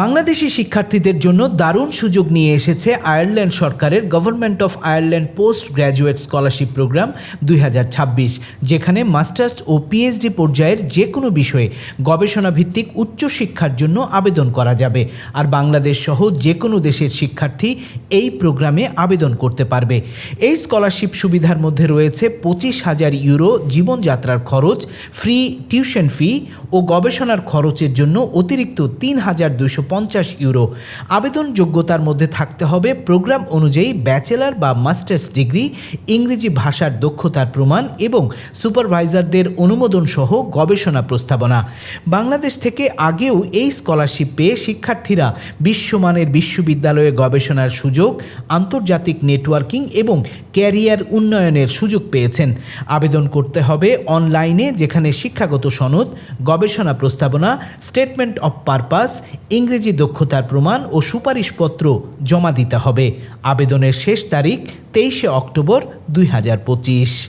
বাংলাদেশি শিক্ষার্থীদের জন্য দারুণ সুযোগ নিয়ে এসেছে আয়ারল্যান্ড সরকারের government of Ireland post graduate scholarship programme দুই হাজার ছাব্বিশ, যেখানে মাস্টার্স ও পিএইচডি পর্যায়ের যে কোনো বিষয়ে গবেষণা ভিত্তিক উচ্চশিক্ষার জন্য আবেদন করা যাবে। আর বাংলাদেশ সহ যে কোনো দেশের শিক্ষার্থী এই প্রোগ্রামে আবেদন করতে পারবে। এই স্কলারশিপ সুবিধার মধ্যে রয়েছে পঁচিশ হাজার ইউরো জীবনযাত্রার খরচ ফ্রি টিউশন ফি ও গবেষণার খরচের জন্য অতিরিক্ত তিন হাজার দুশো পঞ্চাশ ইউরো। আবেদন যোগ্যতার মধ্যে থাকতে হবে প্রোগ্রাম অনুযায়ী ব্যাচেলার বা মাস্টার্স ডিগ্রি, ইংরেজি ভাষার দক্ষতার প্রমাণ এবং সুপারভাইজারদের অনুমোদন সহ গবেষণা প্রস্তাবনা। বাংলাদেশ থেকে আগেও এই স্কলারশিপ পেয়ে শিক্ষার্থীরা বিশ্বমানের বিশ্ববিদ্যালয়ে গবেষণার সুযোগ, আন্তর্জাতিক নেটওয়ার্কিং এবং ক্যারিয়ার উন্নয়নের সুযোগ পেয়েছেন। আবেদন করতে হবে অনলাইনে যেখানে শিক্ষাগত সনদ, গবেষণা প্রস্তাবনা, স্টেটমেন্ট অফ পারপাস, ইংরেজি দক্ষতার প্রমাণ ও সুপারিশপত্র জমা দিতে হবে। আবেদনের শেষ তারিখ তেইশে অক্টোবর দুই হাজার পঁচিশ।